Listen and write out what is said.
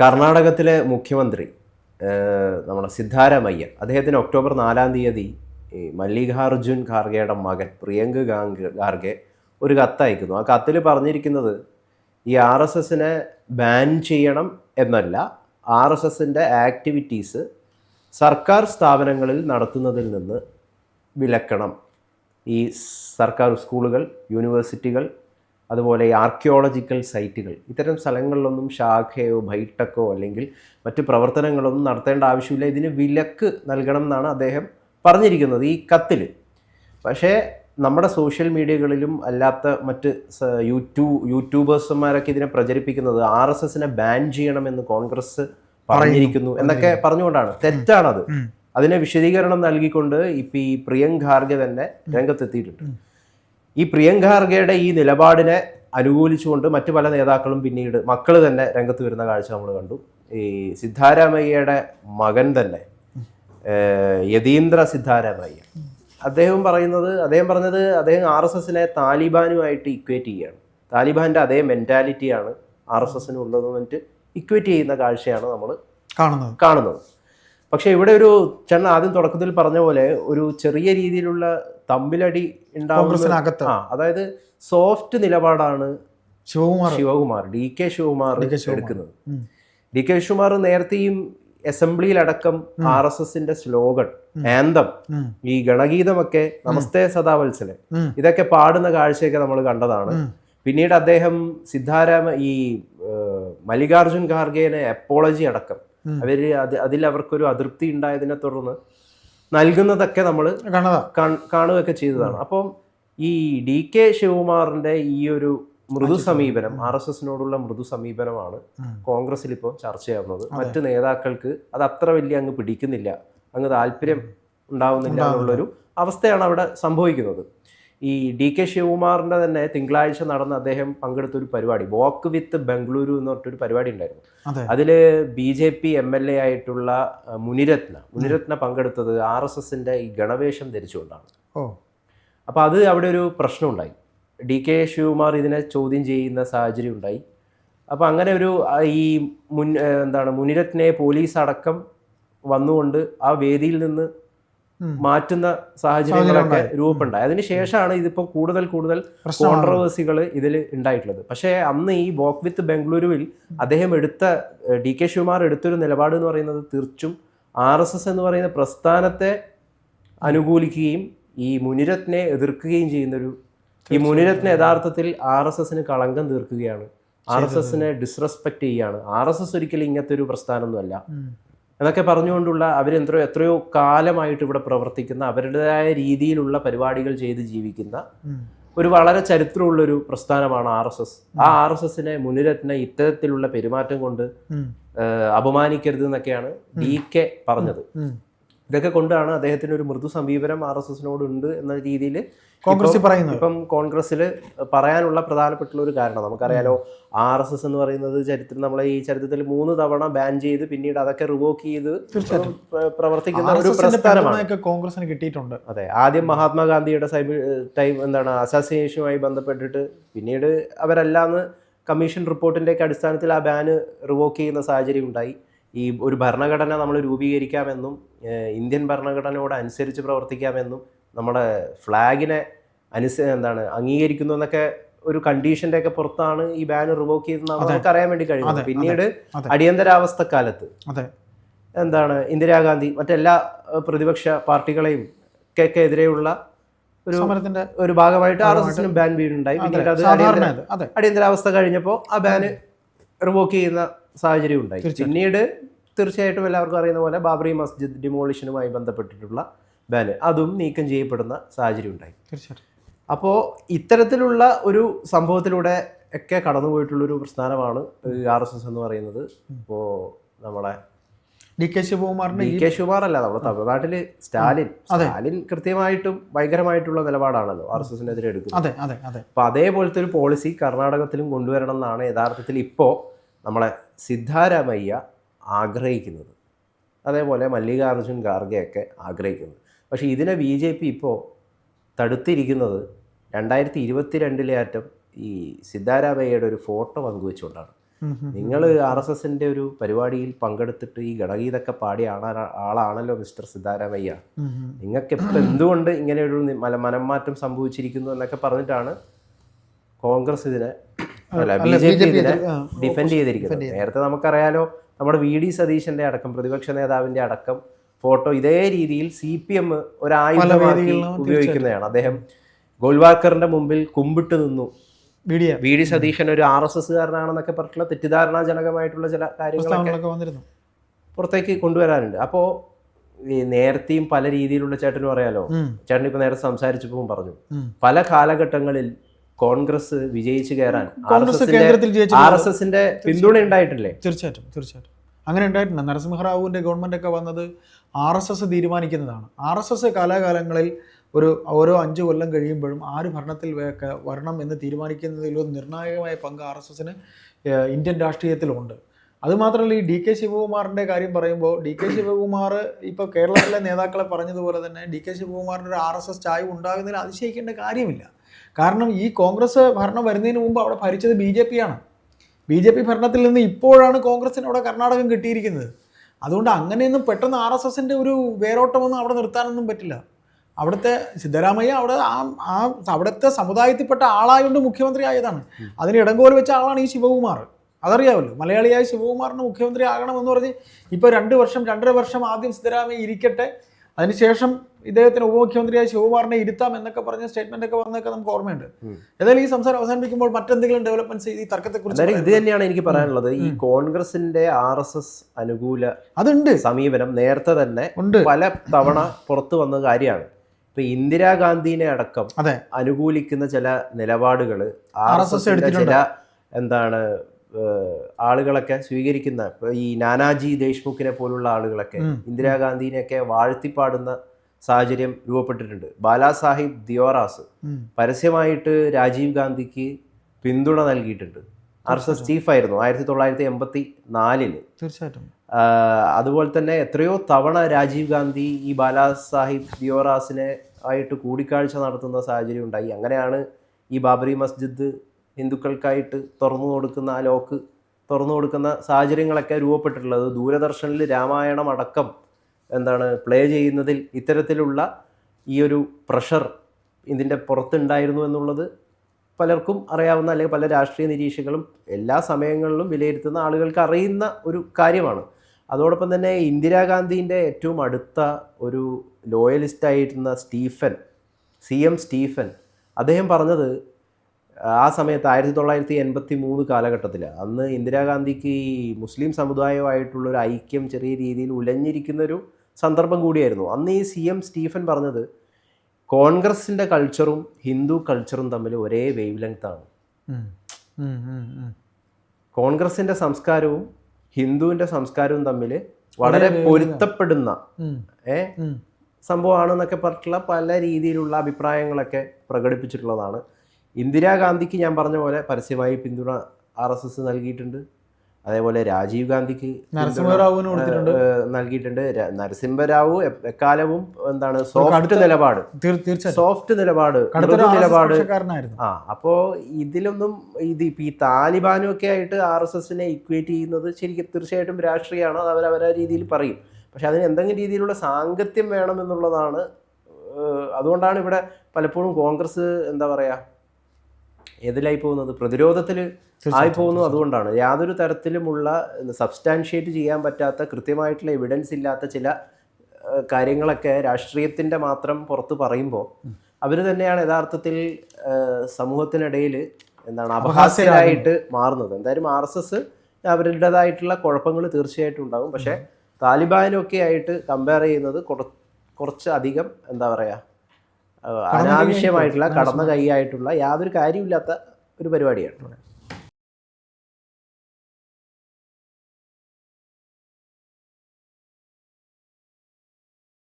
കർണാടകത്തിലെ മുഖ്യമന്ത്രി നമ്മുടെ സിദ്ധാരാമയ്യ അദ്ദേഹത്തിന് ഒക്ടോബർ നാലാം തീയതി ഈ മല്ലികാർജുൻ ഖാർഗെയുടെ മകൻ പ്രിയങ്ക് ഗാംഗ് ഖാർഗെ ഒരു കത്ത് അയക്കുന്നു. ആ കത്തിൽ പറഞ്ഞിരിക്കുന്നത് ഈ ആർ എസ് എസിനെ ബാൻ ചെയ്യണം എന്നല്ല ആർ എസ് എസിന്റെ ആക്ടിവിറ്റീസ് സർക്കാർ സ്ഥാപനങ്ങളിൽ നടത്തുന്നതിൽ നിന്ന് വിലക്കണം. ഈ സർക്കാർ സ്കൂളുകൾ യൂണിവേഴ്സിറ്റികൾ അതുപോലെ ആർക്കിയോളജിക്കൽ സൈറ്റുകൾ ഇത്തരം സ്ഥലങ്ങളിലൊന്നും ശാഖയോ ബൈട്ടക്കോ അല്ലെങ്കിൽ മറ്റു പ്രവർത്തനങ്ങളൊന്നും നടത്തേണ്ട ആവശ്യമില്ല. ഇതിന് വിലക്ക് നൽകണം എന്നാണ് അദ്ദേഹം പറഞ്ഞിരിക്കുന്നത് ഈ കത്തിൽ. പക്ഷേ നമ്മുടെ സോഷ്യൽ മീഡിയകളിലും അല്ലാത്ത മറ്റ് യൂട്യൂബ് യൂട്യൂബേഴ്സുമാരൊക്കെ ഇതിനെ പ്രചരിപ്പിക്കുന്നത് ആർ എസ് എസിനെ ബാൻ ചെയ്യണമെന്ന് കോൺഗ്രസ് പറഞ്ഞിരിക്കുന്നു എന്നൊക്കെ പറഞ്ഞുകൊണ്ടാണ്. തെറ്റാണത്. അതിന് അതിനെ വിശദീകരണം നൽകിക്കൊണ്ട് ഇപ്പം ഈ പ്രിയങ്കാർഗെ തന്നെ രംഗത്തെത്തിയിട്ടുണ്ട്. ഈ പ്രിയങ്കാർഗയുടെ ഈ നിലപാടിനെ അനുകൂലിച്ചുകൊണ്ട് മറ്റു പല നേതാക്കളും പിന്നീട് മക്കൾ തന്നെ രംഗത്ത് വരുന്ന കാഴ്ച നമ്മൾ കണ്ടു. ഈ സിദ്ധാരാമയ്യയുടെ മകൻ തന്നെ യതീന്ദ്ര സിദ്ധാരാമയ്യ. അദ്ദേഹം പറയുന്നത് അദ്ദേഹം പറഞ്ഞത് അദ്ദേഹം ആർ എസ് എസിനെ താലിബാനുമായിട്ട് ഇക്വേറ്റ് ചെയ്യുകയാണ്. താലിബാന്റെ അതേ മെന്റാലിറ്റിയാണ് ആർ എസ് എസിന് ഉള്ളതെന്ന് പറഞ്ഞിട്ട് ഇക്വേറ്റ് ചെയ്യുന്ന കാഴ്ചയാണ് നമ്മൾ കാണുന്നത്. കാണുന്നത്. പക്ഷേ ഇവിടെ ഒരു ചേട്ടൻ ആദ്യം തുടക്കത്തിൽ പറഞ്ഞ പോലെ ഒരു ചെറിയ രീതിയിലുള്ള തമ്മിലടി ആ അതായത് സോഫ്റ്റ് നിലപാടാണ് ശിവകുമാർ. ശിവകുമാർ ഡി കെ ശിവകുമാർ എടുക്കുന്നത്. ഡി കെ ശിവകുമാർ നേരത്തെയും അസംബ്ലിയിലടക്കം ആർ എസ് എസിന്റെ സ്ലോഗൻ ആന്തം ഈ ഗണഗീതമൊക്കെ നമസ്തേ സദാവത്സലെ. ഇതൊക്കെ പാടുന്ന കാഴ്ചയൊക്കെ നമ്മൾ കണ്ടതാണ്. പിന്നീട് അദ്ദേഹം സിദ്ധാരാമ ഈ മല്ലികാർജുൻ ഖാർഗേനെ അപ്പോളജി അടക്കം അവർ അത് അതിൽ അവർക്കൊരു അതൃപ്തി ഉണ്ടായതിനെ തുടർന്ന് നൽകുന്നതൊക്കെ നമ്മൾ കാണുകയൊക്കെ ചെയ്തതാണ്. അപ്പം ഈ ഡി കെ ശിവകുമാറിന്റെ ഈ ഒരു മൃദു സമീപനം ആർ എസ് എസിനോടുള്ള മൃദു സമീപനമാണ്. കോൺഗ്രസിൽ ഇപ്പോൾ ചർച്ചയാവുന്നത് മറ്റു നേതാക്കൾക്ക് അത് അത്ര വലിയ അങ്ങ് പിടിക്കുന്നില്ല. അങ്ങ് താല്പര്യം ഉണ്ടാവുന്നില്ല. എന്നുള്ളൊരു അവസ്ഥയാണ് അവിടെ സംഭവിക്കുന്നത്. ഈ ഡി കെ ശിവകുമാറിന്റെ തന്നെ തിങ്കളാഴ്ച നടന്ന അദ്ദേഹം പങ്കെടുത്ത ഒരു പരിപാടി വോക്ക് വിത്ത് ബംഗളൂരു എന്ന് പറഞ്ഞിട്ടൊരു പരിപാടി ഉണ്ടായിരുന്നു. അതിൽ അതിൽ B J P M L A ആയിട്ടുള്ള മുനിരത്ന മുനിരത്ന പങ്കെടുത്തത് ആർ എസ് എസിന്റെ ഈ ഗണവേഷം ധരിച്ചുകൊണ്ടാണ്. അപ്പോൾ അത് അവിടെ ഒരു പ്രശ്നമുണ്ടായി. ഡി കെ ശിവകുമാർ ഇതിനെ ചോദ്യം ചെയ്യുന്ന സാഹചര്യം ഉണ്ടായി. അപ്പോൾ അങ്ങനെ ഒരു ഈ മുൻ എന്താണ് മുനിരത്നെ പോലീസ് അടക്കം വന്നുകൊണ്ട് ആ വേദിയിൽ നിന്ന്. മാറ്റുന്ന സാഹചര്യങ്ങളൊക്കെ ഉണ്ടായി. രൂപപ്പെടുണ്ടായി അതിനുശേഷമാണ് ഇതിപ്പോൾ കൂടുതൽ കൂടുതൽ കോൺട്രവേഴ്സികൾ ഇതിൽ ഉണ്ടായിട്ടുള്ളത്. പക്ഷേ അന്ന് ഈ വോക്ക് വിത്ത് ബംഗളൂരുവിൽ അദ്ദേഹം എടുത്ത ഡി കെ ശിവകുമാർ എടുത്തൊരു നിലപാട് എന്ന് പറയുന്നത് തീർച്ചും ആർ എസ് എസ് എന്ന് പറയുന്ന പ്രസ്ഥാനത്തെ അനുകൂലിക്കുകയും ഈ മുനിരത്നെ എതിർക്കുകയും ചെയ്യുന്നൊരു ഈ മുനിരത്ന യഥാർത്ഥത്തിൽ ആർ എസ് എസിന് കളങ്കം തീർക്കുകയാണ്. ആർ എസ് എസിനെ ഡിസ്റെസ്പെക്ട് ചെയ്യുകയാണ്. ആർ എസ് എസ് ഒരിക്കലും ഇങ്ങനത്തെ ഒരു പ്രസ്ഥാനമൊന്നുമല്ല. എന്നൊക്കെ പറഞ്ഞുകൊണ്ടുള്ള അവർ എത്രയോ എത്രയോ കാലമായിട്ട് ഇവിടെ പ്രവർത്തിക്കുന്ന അവരുടേതായ രീതിയിലുള്ള പരിപാടികൾ ചെയ്ത് ജീവിക്കുന്ന ഒരു വളരെ ചരിത്രമുള്ളൊരു പ്രസ്ഥാനമാണ് ആർ എസ് എസ്. ആ ആർ എസ് എസിനെ മുനിരത്ന ഇത്തരത്തിലുള്ള പെരുമാറ്റം കൊണ്ട്. അപമാനിക്കരുത് എന്നൊക്കെയാണ് ഡി കെ പറഞ്ഞത്. ഇതൊക്കെ കൊണ്ടാണ് അദ്ദേഹത്തിന് ഒരു മൃദു സമീപനം ആർ എസ് എസിനോട് ഉണ്ട് എന്ന രീതിയിൽ കോൺഗ്രസ് പറയുന്നത്. ഇപ്പം കോൺഗ്രസ്സിൽ പറയാനുള്ള പ്രധാനപ്പെട്ടുള്ള ഒരു കാരണം. നമുക്കറിയാലോ ആർ എസ് എസ് എന്ന് പറയുന്നത് ചരിത്രം നമ്മളെ ഈ ചരിത്രത്തിൽ മൂന്ന് തവണ ബാൻ ചെയ്ത് പിന്നീട് അതൊക്കെ റിവോക്ക് ചെയ്ത് പ്രവർത്തിക്കുന്ന ഒരു പ്രസ്ഥാനമാണ്. കോൺഗ്രസിന് കിട്ടിയിട്ടുണ്ട്. അതെ. ആദ്യം മഹാത്മാഗാന്ധിയുടെ സൈബ് ടൈം എന്താണ് അസാസിനേഷനുമായി ബന്ധപ്പെട്ടിട്ട് പിന്നീട് അവരല്ലാന്ന് കമ്മീഷൻ റിപ്പോർട്ടിന്റെയൊക്കെ അടിസ്ഥാനത്തിൽ ആ ബാന് റിവോക്ക് ചെയ്യുന്ന സാഹചര്യം ഉണ്ടായി. ഈ ഒരു ഭരണഘടന നമ്മൾ രൂപീകരിക്കാമെന്നും ഇന്ത്യൻ ഭരണഘടനയോട് അനുസരിച്ച് പ്രവർത്തിക്കാമെന്നും നമ്മുടെ ഫ്ലാഗിനെ അനുസ എന്താണ് അംഗീകരിക്കുന്നു എന്നൊക്കെ ഒരു കണ്ടീഷന്റെ ഒക്കെ പുറത്താണ് ഈ ബാൻ റിവോക്ക് ചെയ്തെന്ന് നമുക്ക് അറിയാൻ വേണ്ടി കഴിയുന്നത്. പിന്നീട് അടിയന്തരാവസ്ഥക്കാലത്ത് അടിയന്തരാവസ്ഥ കാലത്ത് എന്താണ് ഇന്ദിരാഗാന്ധി മറ്റെല്ലാ പ്രതിപക്ഷ പാർട്ടികളെയും ഒക്കെ എതിരെയുള്ള ഒരു സമരത്തിന്റെ ഒരു ഭാഗമായിട്ട് ആർ എസ് എസിനും ബാൻ വീടുണ്ടായി. പിന്നീട്. അതെ അടിയന്തരാവസ്ഥ കഴിഞ്ഞപ്പോൾ ആ ബാന് റിവോക്ക് ചെയ്യുന്ന സാഹചര്യം ഉണ്ടായി. പിന്നീട് തീർച്ചയായിട്ടും എല്ലാവർക്കും അറിയുന്ന പോലെ ബാബറി മസ്ജിദ് ഡിമോളിഷനുമായി ബന്ധപ്പെട്ടിട്ടുള്ള ബാന് അതും നീക്കം ചെയ്യപ്പെടുന്ന സാഹചര്യം ഉണ്ടായി. തീർച്ചയായിട്ടും. അപ്പോൾ ഇത്തരത്തിലുള്ള ഒരു സംഭവത്തിലൂടെ ഒക്കെ കടന്നുപോയിട്ടുള്ള ഒരു പ്രസ്ഥാനമാണ് ആർ എസ് എസ് എന്ന് പറയുന്നത്. ഇപ്പോൾ നമ്മളെ ഡി കെ ശിവകുമാറിന്റെ ഡി കെ ശിവകുമാർ അല്ല നമ്മുടെ തമിഴ്നാട്ടിൽ സ്റ്റാലിൻ. സ്റ്റാലിൻ കൃത്യമായിട്ടും ഭയങ്കരമായിട്ടുള്ള നിലപാടാണല്ലോ ആർ എസ് എസിനെതിരെ എടുക്കുന്നത്. അപ്പൊ അതേപോലത്തെ ഒരു പോളിസി കർണാടകത്തിലും കൊണ്ടുവരണം എന്നാണ് യഥാർത്ഥത്തിൽ ഇപ്പോ നമ്മളെ സിദ്ധാരാമയ്യ ആഗ്രഹിക്കുന്നത് അതേപോലെ മല്ലികാർജുൻ ഖാർഗെയൊക്കെ ആഗ്രഹിക്കുന്നത് പക്ഷേ ഇതിനെ ബി ജെ പി ഇപ്പോൾ തടുത്തിരിക്കുന്നത് രണ്ടായിരത്തി ഇരുപത്തിരണ്ടിലെ ആറ്റം ഈ സിദ്ധാരാമയ്യയുടെ ഒരു ഫോട്ടോ പങ്കുവെച്ചുകൊണ്ടാണ്. നിങ്ങൾ ആർ എസ് എസിന്റെ ഒരു പരിപാടിയിൽ പങ്കെടുത്തിട്ട് ഈ ഗണഗീതൊക്കെ പാടിയ ആളാണല്ലോ മിസ്റ്റർ സിദ്ധാരാമയ്യ. നിങ്ങൾക്ക് ഇപ്പം എന്തുകൊണ്ട് ഇങ്ങനെ ഒരു മനംമാറ്റം സംഭവിച്ചിരിക്കുന്നു എന്നൊക്കെ പറഞ്ഞിട്ടാണ് കോൺഗ്രസ് ഇതിനെ അല്ല ബി ജെ പി ഇതിനെ ഡിഫെൻഡ് ചെയ്തിരിക്കുന്നത്. നേരത്തെ നമുക്കറിയാലോ നമ്മുടെ വി ഡി സതീശന്റെ അടക്കം പ്രതിപക്ഷ നേതാവിന്റെ അടക്കം ഫോട്ടോ ഇതേ രീതിയിൽ സി പി എം ഒരു ആയുധമാക്കി ഉപയോഗിക്കുന്നതാണ്. അദ്ദേഹം ഗോൾവാക്കറിന്റെ മുമ്പിൽ കുമ്പിട്ട് നിന്നു. വി ഡി സതീശൻ ഒരു ആർ എസ് എസ്സുകാരനാണെന്നൊക്കെ പറഞ്ഞിട്ടുള്ള തെറ്റിദ്ധാരണാജനകമായിട്ടുള്ള ചില കാര്യങ്ങളൊക്കെ പുറത്തേക്ക് കൊണ്ടുവരാനുണ്ട്. അപ്പോൾ ഈ നേരത്തെയും പല രീതിയിലുള്ള ചേട്ടനും അറിയാലോ ചേട്ടൻ ഇപ്പൊ നേരത്തെ സംസാരിച്ചപ്പോൾ പറഞ്ഞു. പല കാലഘട്ടങ്ങളിൽ കോൺഗ്രസ് വിജയിച്ചു കയറാൻ കോൺഗ്രസ് കേന്ദ്രത്തിൽ ആർ എസ് എസിന്റെ പിന്തുണ ഉണ്ടായിട്ടില്ലേ? തീർച്ചയായിട്ടും തീർച്ചയായിട്ടും. അങ്ങനെ ഉണ്ടായിട്ടുണ്ട്. നരസിംഹറാവുവിന്റെ ഗവൺമെന്റ് ഒക്കെ വന്നത് ആർ എസ് എസ് തീരുമാനിക്കുന്നതാണ്. ആർ എസ് എസ് കാലാകാലങ്ങളിൽ ഒരു ഓരോ അഞ്ച് കൊല്ലം കഴിയുമ്പോഴും ആര് ഭരണത്തിൽ വരണം എന്ന് തീരുമാനിക്കുന്നതിൽ ഒരു നിർണായകമായ പങ്ക് ആർ എസ് എസിന് ഇന്ത്യൻ രാഷ്ട്രീയത്തിലുണ്ട്. അതുമാത്രമല്ല ഈ ഡി കെ ശിവകുമാറിന്റെ കാര്യം പറയുമ്പോൾ ഡി കെ ശിവകുമാർ ഇപ്പോൾ കേരളത്തിലെ നേതാക്കളെ പറഞ്ഞതുപോലെ തന്നെ ഡി കെ ശിവകുമാറിന്റെ ഒരു ആർ എസ് എസ് ചായ ഉണ്ടാകുന്നതിൽ അതിശയിക്കേണ്ട കാര്യമില്ല. കാരണം ഈ കോൺഗ്രസ് ഭരണം വരുന്നതിന് മുമ്പ് അവിടെ ഭരിച്ചത് ബി ജെ പി ആണ്. ബി ജെ പി ഭരണത്തിൽ നിന്ന് ഇപ്പോഴാണ് കോൺഗ്രസിന് അവിടെ കർണാടകം കിട്ടിയിരിക്കുന്നത്. അതുകൊണ്ട് അങ്ങനെയൊന്നും പെട്ടെന്ന് ആർ എസ് എസിന്റെ ഒരു വേരോട്ടമൊന്നും അവിടെ നിർത്താനൊന്നും പറ്റില്ല. അവിടുത്തെ സിദ്ധരാമയ്യ അവിടെ ആ ആ അവിടുത്തെ സമുദായത്തിൽപ്പെട്ട ആളായതുകൊണ്ട് മുഖ്യമന്ത്രി ആയതാണ് അതിന് ഇടങ്കോൽ വെച്ച ആളാണ് ഈ ശിവകുമാർ. അതറിയാമല്ലോ മലയാളിയായ ശിവകുമാറിന് മുഖ്യമന്ത്രി ആകണമെന്ന് പറഞ്ഞ് ഇപ്പോൾ രണ്ട് വർഷം രണ്ടര വർഷം ആദ്യം സിദ്ധരാമയ്യ ഇരിക്കട്ടെ അതിനുശേഷം ഇദ്ദേഹത്തിന് ഉപമുഖ്യമന്ത്രിയായ ശിവകുമാറിനെ ഇരുത്താം എന്നൊക്കെ പറഞ്ഞ സ്റ്റേറ്റ്മെന്റ് ഒക്കെ വന്നൊക്കെ നമുക്ക് ഓർമ്മയുണ്ട്. ഏതായാലും ഈ സംസാരം അവസാനിപ്പിക്കുമ്പോൾ മറ്റെന്തെങ്കിലും ഡെവലപ്മെന്റ്സ് ഈ തർക്കത്തെക്കുറിച്ച് കുറിച്ച് ഇത് തന്നെയാണ് എനിക്ക് പറയാനുള്ളത്. ഈ കോൺഗ്രസിന്റെ ആർ എസ് എസ് അനുകൂല അതുണ്ട്. സമീപനം നേരത്തെ തന്നെ ഉണ്ട്. പല തവണ പുറത്തു വന്ന കാര്യമാണ്. ഇപ്പൊ ഇന്ദിരാഗാന്ധിനെ അടക്കം അനുകൂലിക്കുന്ന ചില നിലപാടുകൾ ആർ എസ് എസ് ചില എന്താണ് ആളുകളൊക്കെ സ്വീകരിക്കുന്ന ഈ നാനാജി ദേശ്മുഖിനെ പോലുള്ള ആളുകളൊക്കെ. ഇന്ദിരാഗാന്ധിനെയൊക്കെ വാഴ്ത്തിപ്പാടുന്ന സാഹചര്യം രൂപപ്പെട്ടിട്ടുണ്ട്. ബാലാസാഹിബ് ദിയോറാസ് പരസ്യമായിട്ട് രാജീവ് ഗാന്ധിക്ക് പിന്തുണ നൽകിയിട്ടുണ്ട്. ആർ എസ് എസ് ചീഫായിരുന്നു ആയിരത്തി തൊള്ളായിരത്തി എൺപത്തി നാലിൽ. തീർച്ചയായിട്ടും. അതുപോലെ തന്നെ എത്രയോ തവണ രാജീവ് ഗാന്ധി ഈ ബാലാസാഹിബ് ദിയോറാസിനെ ആയിട്ട് കൂടിക്കാഴ്ച നടത്തുന്ന സാഹചര്യം ഉണ്ടായി. അങ്ങനെയാണ് ഈ ബാബറി മസ്ജിദ് ഹിന്ദുക്കൾക്കായിട്ട് തുറന്നു കൊടുക്കുന്ന ആ ലോക്ക് തുറന്നു കൊടുക്കുന്ന സാഹചര്യങ്ങളൊക്കെ രൂപപ്പെട്ടിട്ടുള്ളത് ദൂരദർശനിൽ രാമായണം അടക്കം എന്താണ് പ്ലേ ചെയ്യുന്നതിൽ ഇത്തരത്തിലുള്ള ഈ ഒരു പ്രഷർ ഇതിന്റെ പുറത്തുണ്ടായിരുന്നു എന്നുള്ളത് പലർക്കും അറിയാവുന്ന അല്ലെങ്കിൽ പല രാഷ്ട്രീയ നിരീക്ഷകളും എല്ലാ സമയങ്ങളിലും വിലയിരുത്തുന്ന ആളുകൾക്ക് അറിയുന്ന ഒരു കാര്യമാണ്. അതോടൊപ്പം തന്നെ ഇന്ദിരാഗാന്ധിന്റെ ഏറ്റവും അടുത്ത ഒരു ലോയലിസ്റ്റായിരുന്ന സ്റ്റീഫൻ സി എം സ്റ്റീഫൻ അദ്ദേഹം പറഞ്ഞത് ആ സമയത്ത് ആയിരത്തി തൊള്ളായിരത്തി എൺപത്തി മൂന്ന് കാലഘട്ടത്തിൽ അന്ന് ഇന്ദിരാഗാന്ധിക്ക് ഈ മുസ്ലിം സമുദായവുമായിട്ടുള്ള ഒരു ഐക്യം ചെറിയ രീതിയിൽ ഉലഞ്ഞിരിക്കുന്ന ഒരു സന്ദർഭം കൂടിയായിരുന്നു അന്ന് ഈ സി എം സ്റ്റീഫൻ പറഞ്ഞത് കോൺഗ്രസിന്റെ കൾച്ചറും ഹിന്ദു കൾച്ചറും തമ്മിൽ ഒരേ വേവ് ലെങ്ത്താണ്. കോൺഗ്രസിന്റെ സംസ്കാരവും ഹിന്ദുവിന്റെ സംസ്കാരവും തമ്മിൽ വളരെ പൊരുത്തപ്പെടുന്ന. ഏ. സംഭവമാണെന്നൊക്കെ പറഞ്ഞിട്ടുള്ള പല രീതിയിലുള്ള അഭിപ്രായങ്ങളൊക്കെ പ്രകടിപ്പിച്ചിട്ടുള്ളതാണ് ഇന്ദിരാഗാന്ധിക്ക് ഞാൻ പറഞ്ഞ പോലെ പരസ്യമായി പിന്തുണ ആർ എസ് എസ് നൽകിയിട്ടുണ്ട്. അതേപോലെ രാജീവ് ഗാന്ധിക്ക് നരസിംഹറാവുവിന് നൽകിയിട്ടുണ്ട്. നരസിംഹറാവു നരസിംഹരാവു എക്കാലവും എന്താണ് സോഫ്റ്റ് നിലപാട്. സോഫ്റ്റ് നിലപാട് നിലപാട്. ആ അപ്പോ ഇതിലൊന്നും ഇത് ഇപ്പൊ ഈ താലിബാനും ഒക്കെ ആയിട്ട് ആർ എസ് എസിനെ ഇക്വേറ്റ് ചെയ്യുന്നത് ശരിക്കും തീർച്ചയായിട്ടും രാഷ്ട്രീയമാണ്. അത് അവരവരെ രീതിയിൽ പറയും. പക്ഷെ അതിന് എന്തെങ്കിലും രീതിയിലുള്ള സാങ്കത്യം വേണമെന്നുള്ളതാണ് അതുകൊണ്ടാണ് ഇവിടെ പലപ്പോഴും കോൺഗ്രസ് എന്താ പറയുക ഏതിലായി പോകുന്നത്? പ്രതിരോധത്തിൽ ആയി പോകുന്നു അതുകൊണ്ടാണ്. യാതൊരു തരത്തിലുമുള്ള സബ്സ്റ്റാൻഷിയേറ്റ് ചെയ്യാൻ പറ്റാത്ത കൃത്യമായിട്ടുള്ള എവിഡൻസ് ഇല്ലാത്ത ചില കാര്യങ്ങളൊക്കെ രാഷ്ട്രീയത്തിന്റെ മാത്രം പുറത്ത് പറയുമ്പോൾ അവർ തന്നെയാണ് യഥാർത്ഥത്തിൽ സമൂഹത്തിനിടയിൽ എന്താണ് അപഹാസ്യരായിട്ട് മാറുന്നത്. എന്തായാലും ആർ എസ് എസ് അവരുടേതായിട്ടുള്ള കുഴപ്പങ്ങൾ തീർച്ചയായിട്ടും ഉണ്ടാകും. പക്ഷേ താലിബാനൊക്കെ ആയിട്ട് കമ്പയർ ചെയ്യുന്നത് കുറച്ച് അധികം എന്താ പറയുക അനാവശ്യമായിട്ടുള്ള കടന്ന കൈയായിട്ടുള്ള യാതൊരു കാര്യമില്ലാത്ത ഒരു പരിപാടിയാണ്.